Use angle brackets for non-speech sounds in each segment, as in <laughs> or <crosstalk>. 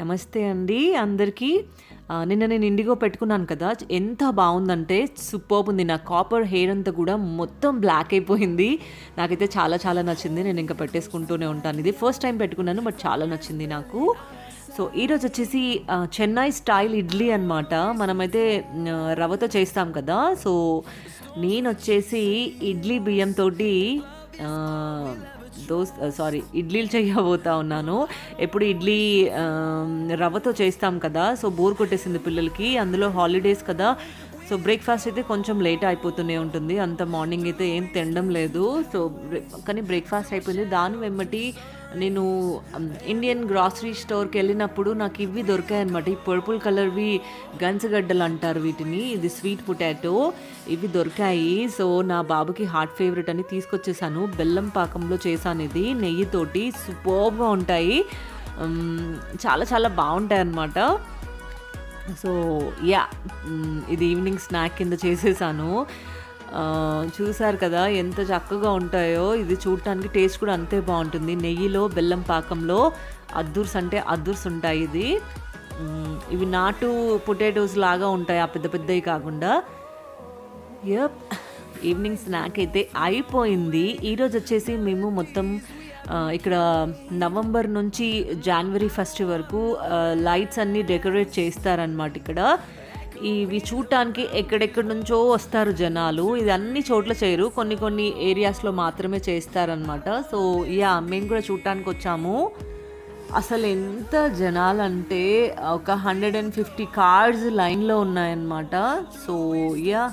నమస్తే అండి అందరికీ. నిన్న నేను ఇండిగో పెట్టుకున్నాను కదా ఎంత బాగుందంటే సూపర్ ఉంది. నా కాపర్ హెయిర్ అంతా కూడా మొత్తం బ్లాక్ అయిపోయింది. నాకైతే చాలా చాలా నచ్చింది. నేను ఇంకా పెట్టేసుకుంటూనే ఉంటాను. ఇది ఫస్ట్ టైం పెట్టుకున్నాను బట్ చాలా నచ్చింది నాకు. సో ఈరోజు వచ్చేసి చెన్నై స్టైల్ ఇడ్లీ అనమాట మనమైతే రవతో రవ్వతో చేస్తాం కదా. సో నేను వచ్చేసి ఇడ్లీ బియ్యంతో దోస్ సారీ ఇడ్లీలు చేయబోతా ఉన్నాను. ఎప్పుడు ఇడ్లీ రవ్వతో చేస్తాం కదా సో బోర్ కొట్టేసింది పిల్లలకి అందులో హాలిడేస్ కదా. సో బ్రేక్ఫాస్ట్ అయితే కొంచెం లేట్ అయిపోతూనే ఉంటుంది అంత మార్నింగ్ అయితే ఏం తినడం లేదు. సో బ్రే- కానీ బ్రేక్ఫాస్ట్ అయిపోయింది. దాని వెంబటి నేను ఇండియన్ గ్రాసరీ స్టోర్కి వెళ్ళినప్పుడు నాకు ఇవి దొరికాయి అనమాట ఈ పర్పుల్ కలర్వి గంచగడ్డలు అంటారు వీటిని. ఇది స్వీట్ పొటాటో ఇవి దొరికాయి. సో నా బాబుకి హార్ట్ ఫేవరెట్ అని తీసుకొచ్చేసాను. బెల్లం పాకంలో చేశాను ఇది నెయ్యితోటి. సూపర్గా ఉంటాయి. Um, చాలా చాలా బాగుంటాయి అన్నమాట సో యా um, ఇది ఈవినింగ్ స్నాక్ కింద చేసేసాను. చూసారు కదా ఎంత చక్కగా ఉంటాయో. ఇది చూడటానికి టేస్ట్ కూడా అంతే బాగుంటుంది. నెయ్యిలో బెల్లం పాకంలో అద్దూర్స్ అంటే అద్దూర్స్ ఉంటాయి ఇది. ఇవి నాటు పొటాటోస్ లాగా ఉంటాయి ఆ పెద్ద పెద్దవి కాకుండా. యప్ ఈవినింగ్ స్నాక్ అయితే అయిపోయింది. ఈరోజు వచ్చేసి మేము మొత్తం ఇక్కడ నవంబర్ నుంచి జనవరి ఫస్ట్ వరకు లైట్స్ అన్నీ డెకరేట్ చేస్తారనమాట ఇక్కడ. ఇవి చూడటానికి ఎక్కడెక్కడి నుంచో వస్తారు జనాలు. ఇది అన్ని చోట్ల చేయరు. కొన్ని కొన్ని ఏరియాస్లో మాత్రమే చేస్తారనమాట సో యా మేము కూడా చూడటానికి వచ్చాము. అసలు ఎంత జనాలంటే ఒక హండ్రెడ్ అండ్ ఫిఫ్టీ కార్డ్స్ లైన్లో ఉన్నాయన్నమాట. సో యా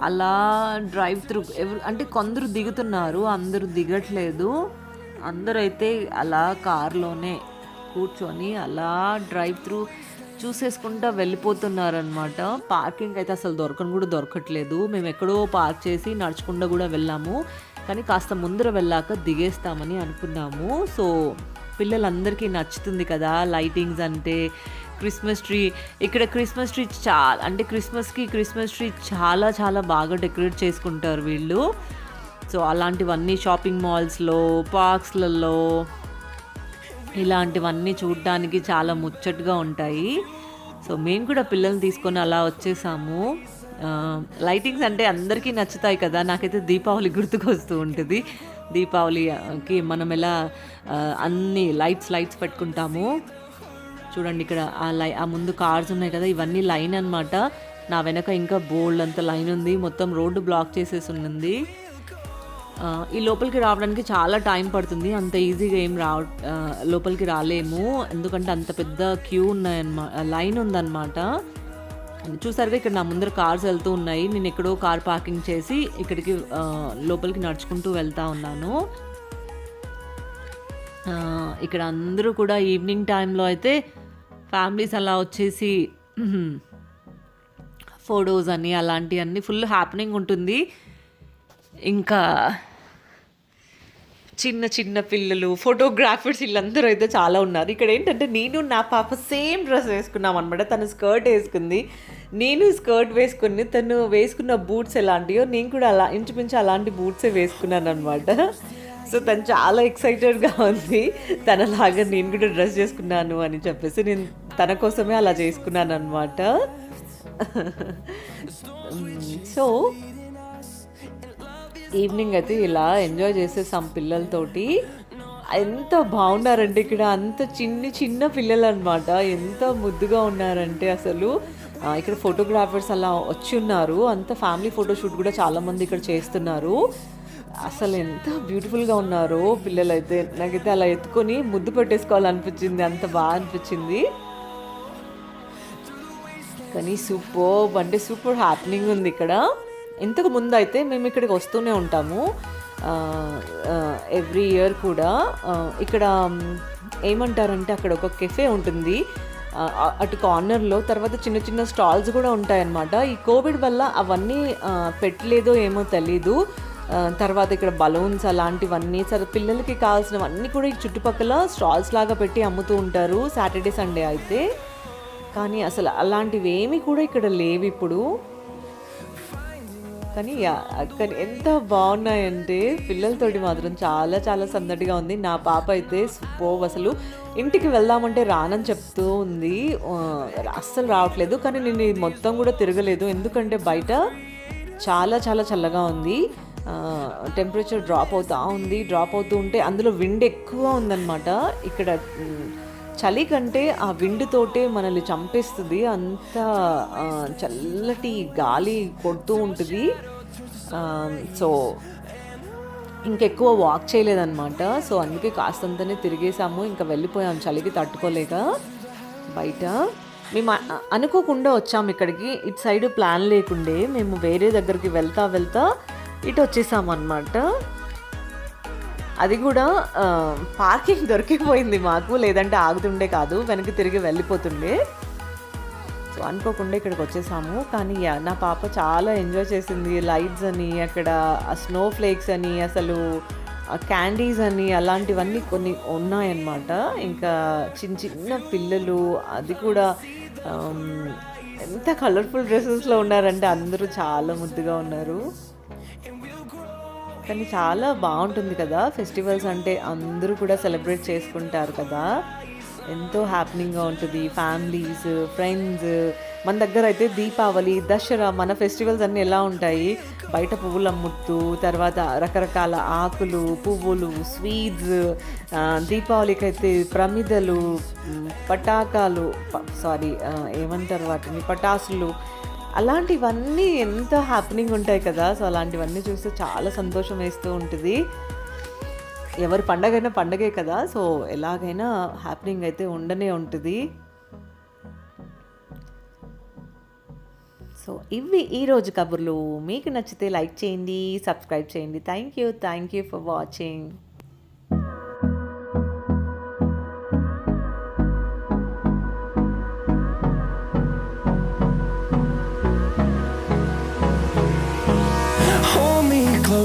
అలా డ్రైవ్ త్రూ ఎవరు అంటే కొందరు దిగుతున్నారు అందరూ దిగట్లేదు. అందరూ అయితే అలా కార్లోనే కూర్చొని అలా డ్రైవ్ త్రూ చూసేసుకుంటా వెళ్ళిపోతున్నారనమాట పార్కింగ్ అయితే అసలు దొరకని కూడా దొరకట్లేదు. మేము ఎక్కడో పార్క్ చేసి నడుచుకుండా కూడా వెళ్ళాము. కానీ కాస్త ముందర వెళ్ళాక దిగేస్తామని అనుకున్నాము. సో పిల్లలందరికీ నచ్చుతుంది కదా లైటింగ్స్ అంటే క్రిస్మస్ ట్రీ ఇక్కడ క్రిస్మస్ ట్రీ చాలా అంటే క్రిస్మస్కి క్రిస్మస్ ట్రీ చాలా చాలా బాగా డెకరేట్ చేసుకుంటారు వీళ్ళు. సో అలాంటివన్నీ షాపింగ్ మాల్స్లో పార్క్స్లలో ఇలాంటివన్నీ చూడడానికి చాలా ముచ్చటగా ఉంటాయి. సో మేము కూడా పిల్లల్ని తీసుకొని అలా వచ్చేసాము. లైటింగ్స్ అంటే అందరికీ నచ్చుతాయి కదా. నాకైతే దీపావళి గుర్తుకొస్తూ ఉంటుంది. దీపావళికి మనం ఎలా అన్ని లైట్స్ లైట్స్ పెట్టుకుంటాము. చూడండి ఇక్కడ ఆ లై ఆ ముందు కార్స్ ఉన్నాయి కదా ఇవన్నీ లైన్ అన్నమాట. నా వెనక ఇంకా బోల్డ్ అంత లైన్ ఉంది. మొత్తం రోడ్డు బ్లాక్ చేసేసి ఉంది ఈ లోపలికి రావడానికి చాలా టైం పడుతుంది. అంత ఈజీగా ఏం రావ లోపలికి రాలేము. ఎందుకంటే అంత పెద్ద క్యూ ఉన్నాయన్నమా లైన్ ఉందన్నమాట చూసారుగా ఇక్కడ నా ముందర కార్స్ వెళ్తూ ఉన్నాయి. నేను ఎక్కడో కార్ పార్కింగ్ చేసి ఇక్కడికి లోపలికి నడుచుకుంటూ వెళ్తా ఉన్నాను. ఇక్కడ అందరూ కూడా ఈవినింగ్ టైంలో అయితే ఫ్యామిలీస్ అలా వచ్చేసి ఫోటోస్ అని అలాంటివన్నీ ఫుల్ హ్యాపెనింగ్ ఉంటుంది. ఇంకా చిన్న చిన్న పిల్లలు ఫోటోగ్రాఫర్స్ వీళ్ళందరూ అయితే చాలా ఉన్నారు. ఇక్కడ ఏంటంటే నేను నా పాప సేమ్ డ్రెస్ వేసుకున్నాం అనమాట తను స్కర్ట్ వేసుకుంది. నేను స్కర్ట్ వేసుకుని తను వేసుకున్న బూట్స్ ఎలాంటివో నేను కూడా అలా ఇంచుమించు అలాంటి బూట్సే వేసుకున్నాను అనమాట సో తను చాలా ఎక్సైటెడ్గా ఉంది. తనలాగా నేను కూడా డ్రెస్ చేసుకున్నాను అని చెప్పేసి నేను తన కోసమే అలా చేసుకున్నాను అనమాట <laughs> సో ఈవినింగ్ అయితే ఇలా ఎంజాయ్ చేసేసాం పిల్లలతోటి. ఎంత బాగున్నారంటే ఇక్కడ. అంత చిన్ని చిన్న పిల్లలు అనమాట ఎంత ముద్దుగా ఉన్నారంటే అసలు. ఇక్కడ ఫోటోగ్రాఫర్స్ అలా వచ్చి ఉన్నారు అంత ఫ్యామిలీ ఫోటోషూట్ కూడా చాలామంది ఇక్కడ చేస్తున్నారు. అసలు ఎంత బ్యూటిఫుల్గా ఉన్నారో పిల్లలైతే. నాకైతే అలా ఎత్తుకొని ముద్దు పెట్టేసుకోవాలనిపించింది. అంత బాగా అనిపించింది. కానీ సూపర్ అంటే సూపర్ హ్యాపెనింగ్ ఉంది ఇక్కడ. ఇంతకు ముందు అయితే మేము ఇక్కడికి వస్తూనే ఉంటాము. ఎవ్రీ ఇయర్ కూడా. ఇక్కడ ఏమంటారంటే అక్కడ ఒక కెఫే ఉంటుంది. అటు కార్నర్లో తర్వాత చిన్న చిన్న స్టాల్స్ కూడా ఉంటాయన్నమాట. ఈ కోవిడ్ వల్ల అవన్నీ పెట్టలేదో ఏమో తెలీదు. తర్వాత ఇక్కడ బలూన్స్ అలాంటివన్నీ సరే పిల్లలకి కావాల్సినవన్నీ కూడా ఈ చుట్టుపక్కల స్టాల్స్ లాగా పెట్టి అమ్ముతూ ఉంటారు. సాటర్డే సండే అయితే. కానీ అసలు అలాంటివి ఏమీ కూడా ఇక్కడ లేవు ఇప్పుడు కానీ కానీ ఎంత బాగున్నాయంటే పిల్లలతోటి మాత్రం చాలా చాలా సందడిగా ఉంది. నా పాప అయితే పోవ్ అసలు. ఇంటికి వెళ్దామంటే రానని చెప్తూ ఉంది. అస్సలు రావట్లేదు. కానీ నేను ఇది మొత్తం కూడా తిరగలేదు. ఎందుకంటే బయట చాలా చాలా చల్లగా ఉంది. టెంపరేచర్ డ్రాప్ అవుతూ ఉంది. డ్రాప్ అవుతూ ఉంటే అందులో విండ్ ఎక్కువ ఉందన్నమాట. ఇక్కడ చలి కంటే ఆ విండుతోటే మనల్ని చంపేస్తుంది. అంత చల్లటి గాలి కొడుతూ ఉంటుంది. సో ఇంకెక్కువ వాక్ చేయలేదన్నమాట. సో అందుకే కాస్తంతనే తిరిగేసాము ఇంకా వెళ్ళిపోయాం చలికి తట్టుకోలేక బయట. మేము అనుకోకుండా వచ్చాము ఇక్కడికి. ఇటు సైడ్ ప్లాన్ లేకుండే. మేము వేరే దగ్గరికి వెళ్తా వెళ్తా ఇటు వచ్చేసాము అనమాట అది కూడా పార్కింగ్ దొరికిపోయింది మాకు లేదంటే ఆగుతుండే కాదు వెనక్కి తిరిగి వెళ్ళిపోతుండే. సో అనుకోకుండా ఇక్కడికి వచ్చేసాము. కానీ నా పాప చాలా ఎంజాయ్ చేసింది. లైట్స్ అని అక్కడ ఆ స్నో ఫ్లేక్స్ అని అసలు క్యాండీస్ అని అలాంటివన్నీ కొన్ని ఉన్నాయన్నమాట. ఇంకా చిన్న చిన్న పిల్లలు అది కూడా ఎంత కలర్ఫుల్ డ్రెస్సెస్లో ఉన్నారంటే అందరూ చాలా ముద్దుగా ఉన్నారు. కానీ చాలా బాగుంటుంది కదా. ఫెస్టివల్స్ అంటే అందరూ కూడా సెలబ్రేట్ చేసుకుంటారు కదా. ఎంతో హ్యాపీనింగ్గా ఉంటుంది. Families friends. మన దగ్గర అయితే దీపావళి దసరా మన ఫెస్టివల్స్ అన్నీ ఎలా ఉంటాయి? బయట పువ్వులు అమ్ముతూ తర్వాత రకరకాల ఆకులు పువ్వులు స్వీట్స్ దీపావళికి అయితే ప్రమిదలు పటాకాలు సారీ ఏమంటారు వాటిని? పటాసులు అలాంటివన్నీ ఎంత హ్యాపెనింగ్ ఉంటాయి కదా సో అలాంటివన్నీ చూస్తే చాలా సంతోషం వేస్తూ ఉంటుంది. ఎవరి పండగైనా పండగే కదా సో ఎలాగైనా హ్యాపెనింగ్ అయితే ఉండనే ఉంటుంది. సో ఇవి ఈరోజు కబుర్లు. మీకు నచ్చితే లైక్ చేయండి సబ్స్క్రైబ్ చేయండి. Thank you thank you for watching